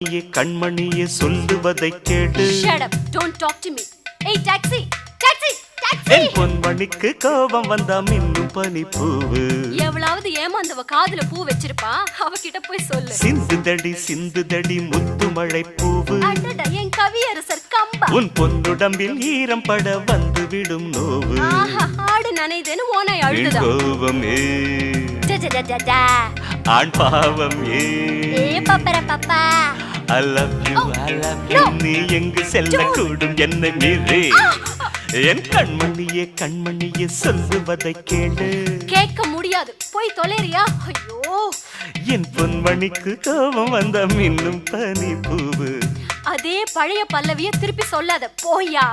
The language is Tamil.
நீயே கண்மணியே சொல்லுவதை கேடு Shut up. Don't talk to me. Hey, taxi! Taxi! Taxi! என் பொன்மணிக்கு கோபம் வந்தா மின்னும் பனிப்பூவு எவ்வளவு ஏமாந்தவ காதுல பூ வச்சிருப்பா அவகிட்ட போய் சொல்லு சிந்துதடி சிந்துதடி முத்து மழை பூவு என் கவியரசர் கம்பா உன் பொன்னுடம்பில் ஈரம் பட வந்து விடும் நோவு ஆடு நனைதேன்னு என் அழுதுதா கோபம். ஆண் பாவம் ஏ ஏ பப்பர Papa I love you, I love you. no. நீ எங்கு செல்லக்கூடும் என்னை மீறி. என் கண்மணியே கண்மணியே சொல்லுவதை கேளு. கேட்க முடியாது. போய் தொலைறியா? ஐயோ. என் பொன்மணிக்கு கோபம் வந்த மின்னும் பனி பூவு அதே பழைய பல்லவிய திருப்பி சொல்லாத. போயா